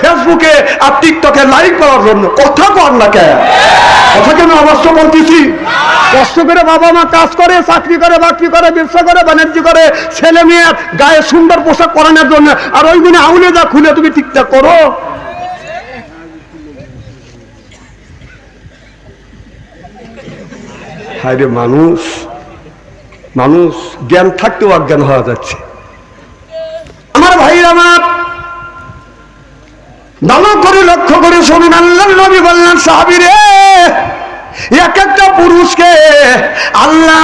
ফেসবুকে আর টিকটকে করার জন্য কথা না কেন বাবা মা করে, চাকরি করে করে ছেলে মেয়ে গায়ে সুন্দর পোশাক পরানোর জন্য আর যা খুলে তুমি করো। মানুষ মানুষ জ্ঞান থাকতেও অজ্ঞান হওয়া যাচ্ছে। শুনুন আল্লাহ নবী বললেন সাহাবিরে এক একটা পুরুষকে আল্লাহ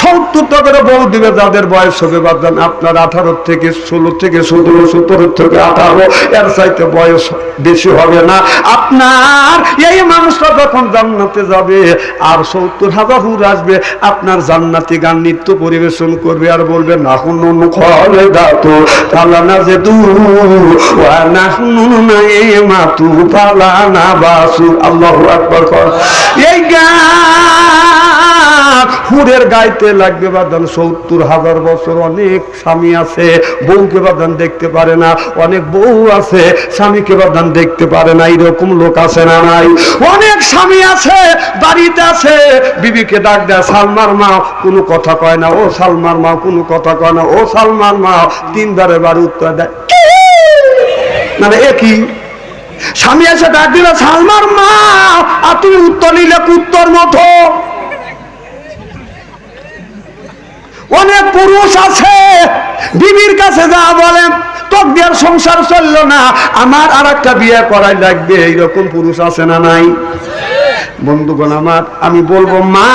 সত্তর করে বউ দিবে, যাদের বয়স হবে বাদান আপনার আঠারো থেকে ষোলো থেকে সতেরো সতেরো থেকে আঠারো, এর চাইতে বয়স বেশি হবে না। আপনার এই মানুষটা যখন জান্নাতে যাবে, আর সত্তর হাজার হুর আসবে, আপনার জান্নাতি গান নৃত্য পরিবেশন করবে আর বলবে না খলে দাতো ফালানা যে দু নাইমাতু ফালানা বাসু। আল্লাহু আকবার এই গান হুরের গাইতে লাগবে বাদান সত্তর হাজার বছর, অনেক স্বামী আছে, বউকে বাদান দেখতে পারে না, অনেক বউ আছে, স্বামীকে বাদান দেখতে পারে না, এরকম লোক আছে না নাই? অনেক স্বামী আছে, বাড়িতে আছে, বিবিকে ডাক দেয়, সালমার মা, কোনো কথা কয় না, ও সালমার মা, কোনো কথা কয় না, ও সালমার মা তিনবারে বার উত্তর দেয় মানে একই স্বামী এসে ডাক দিল, সালমার মা, আর তুমি উত্তর নিলে উত্তর মতো? অনেক পুরুষ আছে, বিবির কাছে যা বলেন তোর বিয়ার সংসার চলল না, আমার আর একটা বিয়ে করাই লাগবে এইরকম পুরুষ আছে না নাই? বন্ধুগণ আমার, আমি বলব, মা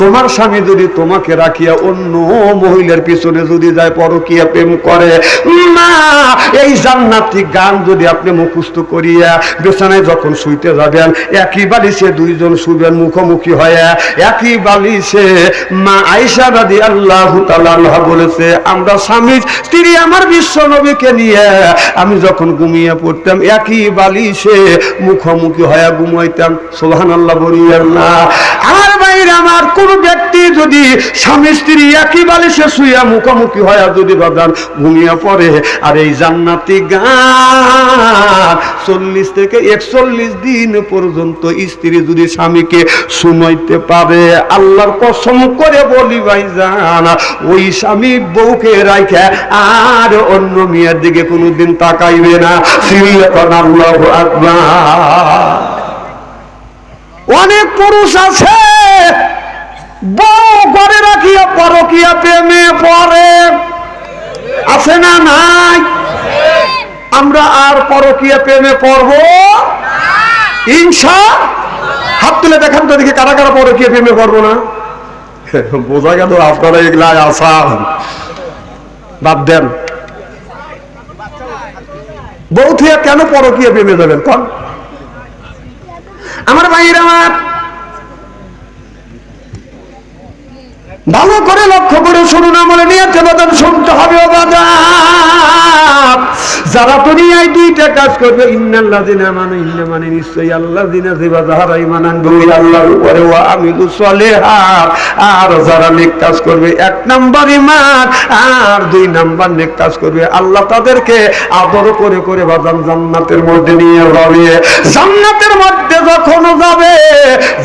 তোমার স্বামী যদি তোমাকে রাখিয়া অন্য মহিলার পিছনে যদি যায় পরকিয়া প্রেম করে মা এই জান্নাতি গান যদি আপনি মুখস্থ করিয়া বিছানায় যখন শুইতে যাবেন, একই বালিশে দুইজন শুবেন মুখোমুখি হয়ে, একই বালিশে মা আইসা রাদি আল্লাহ তাআলা বলেছে, আমরা স্বামী, স্ত্রী আমার বিশ্ব নবীকে নিয়ে আমি যখন ঘুমিয়ে পড়তাম, একই বালিশে মুখোমুখি হয়ে ঘুমাইতাম। সোহান আল্লাহ বলিয়েন না। আমার বাইরে আমার কোন ব্যক্তি যদি স্বামী, স্ত্রী একই বালিশে শুইয়া মুখোমুখি হয়ে যদি বাদান ঘুমিয়ে পড়ে, আর এই জান্নাতি গান চল্লিশ থেকে একচল্লিশ দিন পর্যন্ত স্ত্রী যদি স্বামীকে শুনাইতে পারে, আল্লাহর কসম করে বলি ভাই জানা ওই স্বামী বউকে রাখে আর অন্য মেয়ের দিকে কোনোদিন তাকাইবে না। আল্লাহ আকবার। অনেক পুরুষ আছে পরকিয়া প্রেমে পড়ে। আছে না নাই? আমরা আর পরকিয়া প্রেমে পড়ব? ইনসা হাত তুলে দেখান তো দেখি কারা কারা পরকিয়া প্রেমে পড়ব না। বোঝা গেল আপনারা এগুলা আসান। বাদ দেন। বউ থুয়া কেন পরকিয়া প্রেমে যাবেন কন? আমার ভাইয়ের আমার ভালো করে লক্ষ্য করে শুনুন আমলে নিয়ে বাদাম শুনতে হবে যারা দুনিয়ায় দুইটা কাজ করবে ইন্নাল্লাহ মানে ইন্না মানে নিশ্চয়ই আল্লাহ ইমানান দুই আল্লাহর উপরে আর যারা নেক কাজ করবে, এক নাম্বার ইমান আর দুই নাম্বার নেক কাজ করবে, আল্লাহ তাদেরকে আদর করে করে বাদাম জান্নাতের মধ্যে নিয়ে যাবে। জান্নাতের মধ্যে যখন যাবে,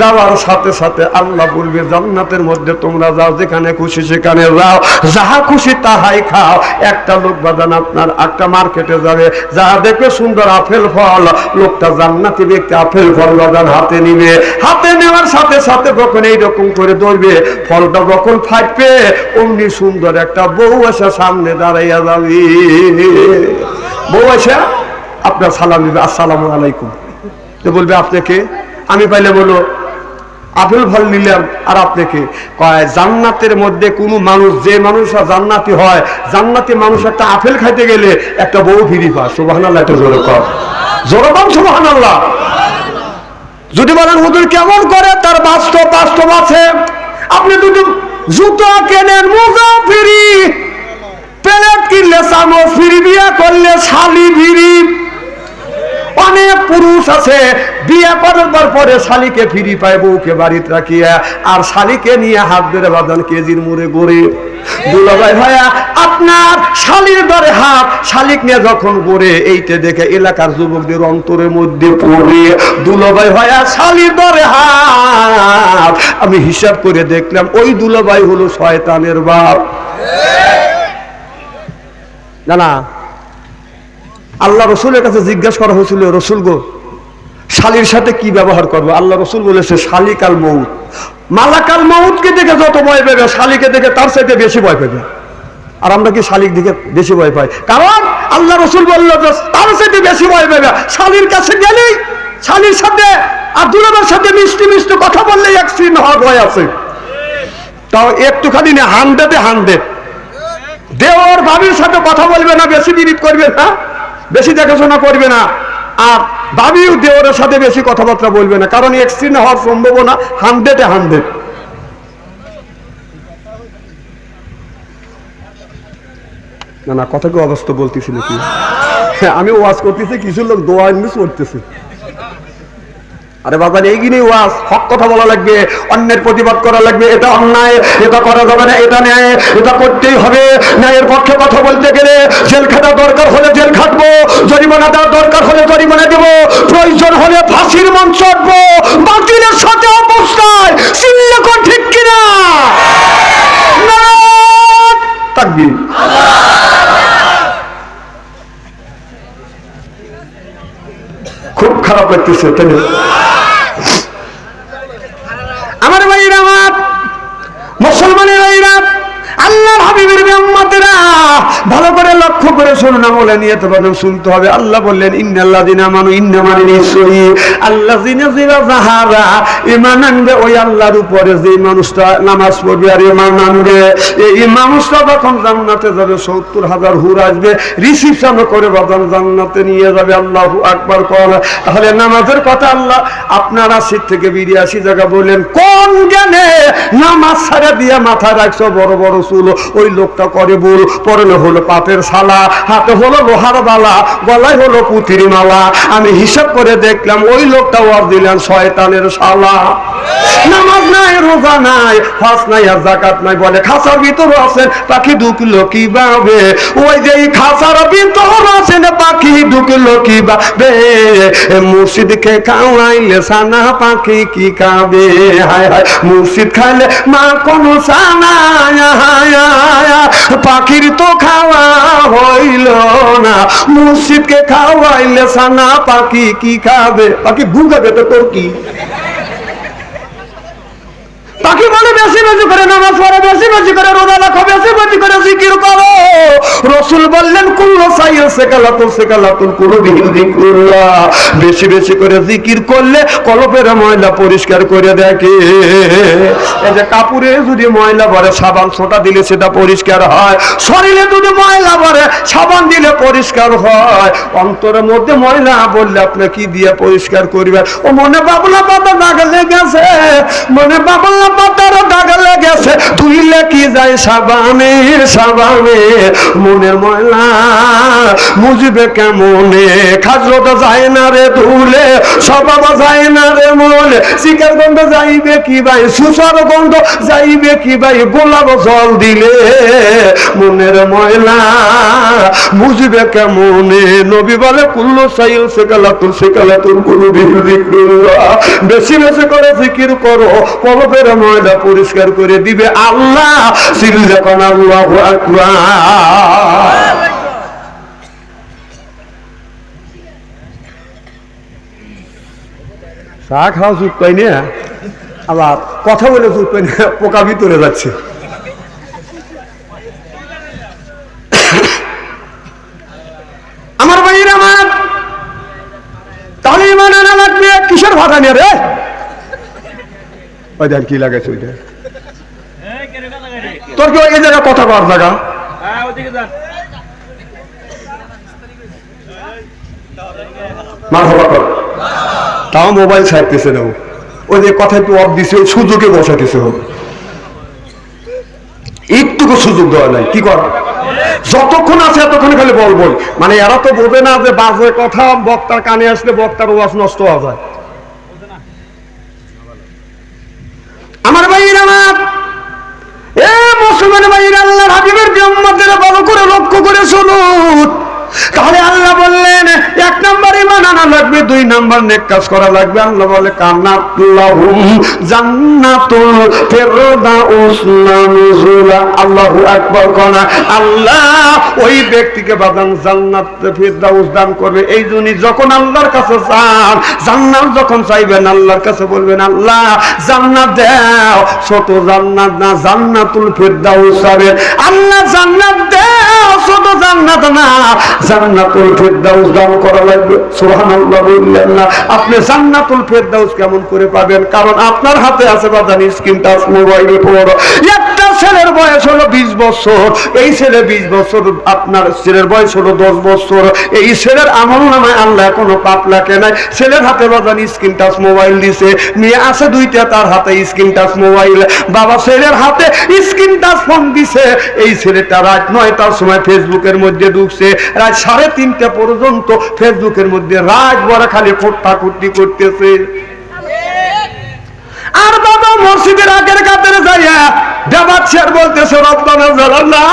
যাওয়ার সাথে সাথে আল্লাহ বলবে, জান্নাতের মধ্যে তোমরা যাও। যেখানে খুশি সেখানে যাও। যাহা খুশি তাহাই খাও। একটা লোক বাদান আপনার একটা মার্কেটে যাবে, যাহা দেখবে সুন্দর আপেল ফল। লোকটা জান্নাতি ব্যক্তি, আপেল ফল বাদান হাতে নিবে। হাতে নেওয়ার সাথে সাথে যখন এইরকম করে ধরবে, ফলটা যখন ফাটবে, অমনি সুন্দর একটা বউ এসে সামনে দাঁড়াইয়া যাবে। বউ এসে আপনার সালাম দিবে, আসসালামু আলাইকুম। বলবে আপনাকে আমি পাইলে বলো আপেল ফল নিলাম আর আপনাকে কয়, জান্নাতের মধ্যে কোনো মানুষ, যে মানুষ জান্নাতি হয়, জান্নাতি মানুষ একটা আপেল খাইতে গেলে একটা বউ ফিরি পায়। সুবাহান আল্লাহ একটা জোরে কর জোরে কম সুবাহান আল্লাহ যদি বলেন, হুজুর কেমন করে? তার বাস্তব বাস্তব আছে। আপনি যদি জুতো কেনেন, মোজা ফিরি, প্লেট কিনলে চামচ ফিরি, বিয়া করলে শালি ফিরি। অনেক পুরুষ আছে, বিয়ে করার পরে শালিকে ফিরি পায় বউকে বাড়িতে রাখিয়া। আর শালিকে নিয়ে হাত ধরে বাঁধান কেজির মুড়ে গড়ে আমি হিসাব করে দেখলাম, ওই দুলাভাই হলো শয়তানের বাপ। না। আল্লাহ রসুলের কাছে জিজ্ঞাসা করা হয়েছিল, রসুল গো, শালির সাথে কি ব্যবহার করব? আল্লাহ রসুল বলেছে, শালিকাল মৌত মালাকাল মৌতকে দেখে যত ভয় পাবে, শালিকে দেখে তার সাথে বেশি ভয় পাবে। আর আমরা কি শালিক দিকে বেশি ভয় পাই? কারণ আল্লাহ রসুল বলল যে, তার সাথে বেশি ভয় পাবে। শালির কাছে গেলেই শালির সাথে আর দুলাবার সাথে মিষ্টি মিষ্টি কথা বললেই এক সিন হওয়ার ভয় আছে। তাও একটুখানি না হান্ড্রেডে হান্ড্রেড দেওয়ার ভাবির সাথে কথা বলবে না, বেশি বিরিট করবে না। বেশি দেখাশোনা করবে না। আর দাবিও দেওয়ারের সাথে বেশি কথাবার্তা বলবে না। কারণ এক্সট্রিম হওয়ার সম্ভাবনা হান্ড্রেডে হান্ড্রেড না না কথা কি অবস্থা বলতেছি নাকি? হ্যাঁ, আমি ওয়াজ করতেছি কিছু লোক দোয়া মিস করতেছে। আরে বাবা এইগিনি ওয়াজ হক কথা বলা লাগবে, অন্যের প্রতিবাদ করা লাগবে, এটা অন্যায়, এটা করা যাবে না, এটা ন্যায়, এটা করতেই হবে। ন্যায়ের পক্ষে কথা বলতে গেলে জেল খাটা দরকার হলে জেল খাটবো, জরিমানা দেওয়ার দরকার হলে জরিমানা দেব, প্রয়োজন হলে ফাঁসির মঞ্চ আঁটবো, বাতিলের সাথে অবস্থায় চিল্লে কর ঠিক কিনা? তাকবীর। খুব খারাপ লাগতেছে, তাই না? আমার ভাইরা আমার আল্লাহ হাবিবের উম্মতেরা ভালো করে লক্ষ্য করে শুনুন আমলে নিয়ে তো বাদন শুনতে হবে। আল্লাহ বললেন ইন্নাল্লাহ দিনা মানু ইন্না মানে নিশ্চয়ই আল্লাহ দিনা জিরা যাহারা ইমান আনবে ওই আল্লাহর উপরে যে মানুষটা নামাজ পড়বে আর ইমান আনবে, এই মানুষটা জান্নাতে যাবে, সত্তর হাজার হুর আসবে, রিসিপশন করে বাদান জান্নাতে নিয়ে যাবে, আল্লাহ আকবার কর তাহলে নামাজের কথা আল্লাহ আপনার আশি থেকে জায়গা বললেন, কোন জ্ঞানে নামাজ ছাড়া দিয়ে মাথা রাখছো বড় বড় চুল? ওই লোকটা করে বল পরনে হলো পাপের শালা, হাতে হলো লোহার বালা, গলায় হলো পুতির মালা। আমি হিসাব করে দেখলাম, ওই লোকটা ওয়ার দিলেন শয়তানের শালা। নামাজ নাই, রোজা নাই ফাঁস নাই আর জাকাত নাই বলে খাসার ভিতর আছেন, পাখি ঢুকলো কীভাবে? ওই যে খাসার ভিতর আছেন, পাখি ঢুকলো কীভাবে? মুর্শিদকে খাওয়াইলে সানা পাখি কি খাবে? হায় হায়, মুর্শিদ খাইলে মা কোন সানা পাখির তো খাওয়া হইল না, মুর্শিদকে খাওয়াইলে সানা পাখি কি খাবে? পাখি ভুল ভুগাবে তো তোর কি? পাখি বলে বেশি বেশি করে নামাজ পড়ে, বেশি বেশি করে রোজা রাখো, বেশি বেশি করে জিকির করো। রসুল বললেন, কুল্লো সাইল সেকালাতুল সেকালাতুল কুলু বিহিল যিকরুল্লাহ। বেশি বেশি করে জিকির করলে কলপের ময়লা পরিষ্কার করে দেখে এই যে কাপড়ে যদি ময়লা ভরে, সাবান ছোটা দিলে সেটা পরিষ্কার হয়। শরীরে যদি ময়লা ভরে, সাবান দিলে পরিষ্কার হয়। অন্তরের মধ্যে ময়লা বললে আপনি কি দিয়ে পরিষ্কার করবেন? ও মনে বাবলা পাতা দাগ লেগেছে মনে বাবলা পাতার দাগ লেগেছে, ধুইলে কি যায় সাবানে সাবানে? মনের ময়লা মুজবে কেমনে? খাজরত যায় না রে ধুলে সবাব যায় না রে মনে। শিকার গন্ধ যাইবে কি ভাই? সুসার গন্ধ যাইবে কি ভাই? গোলাপ জল দিলে মনের ময়লা বুঝবে কেমনে? নবী বলে, কুল্লো সাইল সেকালাতুল সেকালাতুল কুলু বিহুদিকুল্লাহ বেশি বেশি করে জিকির করো, কলবের ময়লা পরিষ্কার করে দিবে আল্লাহ। আবার কথা বলে চুপ পাই না, পোকা ভিতরে যাচ্ছে। আমার ভাইয়ের আমার। তাহলে কিসের ভাতা নিয়ে রে ওই দেখ কি লাগাইছে ওইটা? তোর কি ওই জায়গা কথা কর জায়গা? কর। তাও মোবাইল ছাড়তেছে না ওই যে কথা একটু অফ দিছে ওই সুযোগে বসাতেছে হোক একটুকু সুযোগ দেওয়া নাই কি কর? যতক্ষণ আছে এতক্ষণ খালি বল বল। মানে এরা তো বোঝে না যে বাজে কথা বক্তার কানে আসলে বক্তার ওয়াজ নষ্ট হওয়া যায়। নবীর যে ভালো করে লক্ষ্য করে শুনুন। তাহলে আল্লাহ বললেন, এক নাম্বার ইমান আনা লাগবে, দুই নাম্বার নেক কাজ করা লাগবে। আল্লাহ বলে কান্নাতুল্লাহুম জান্নাতুল ফিরদাউস নানুজুলা আল্লাহু আকবার কোনা, আল্লাহ ওই ব্যক্তিকে বাদান জান্নাত ফিরদাউস দান করবে। এই জন্য যখন আল্লাহর কাছে চান, জান্নাত যখন চাইবেন, আল্লাহর কাছে বলবেন, আল্লাহ জান্নাত দাও, ছোট জান্নাত না, জান্নাতুল ফিরদাউস হবে। আল্লাহ জান্নাত দাও, ছোট জান্নাত না জান্নাতুল ফেরদাউস দান করা লাগবে। সুবহানাল্লাহ বললেন না। আপনি জান্নাতুল ফেরদাউস কেমন করে পাবেন? কারণ আপনার হাতে আছে, বাদানি স্ক্রিন টাচ মোবাইল ফোন একটা ছেলের বয়স হলো বিশ বছর। এই ছেলে বিশ বছর, আপনার ছেলের বয়স হলো দশ বছর। এই ছেলের আমল নামায় আল্লাহ কোনো পাপ লাগে নাই। ছেলের হাতে বাদানি স্ক্রিন টাচ মোবাইল দিছে। মেয়ে আছে দুইটা, তার হাতে স্ক্রিন টাচ মোবাইল। বাবা ছেলের হাতে স্ক্রিন টাচ ফোন দিছে। এই ছেলেটা রাত নয়টার সময় ফেসবুকের মধ্যে ঢুকছে। রাত সাড়ে তিনটা পর্যন্ত ফেসবুকের মধ্যে রাত বড় খালি ফোট্টা করতেছে। আর বাবা মসজিদের আগের কাতারে যাইয়া দেবাচ্ছার বলতেছে জালাল্লাহ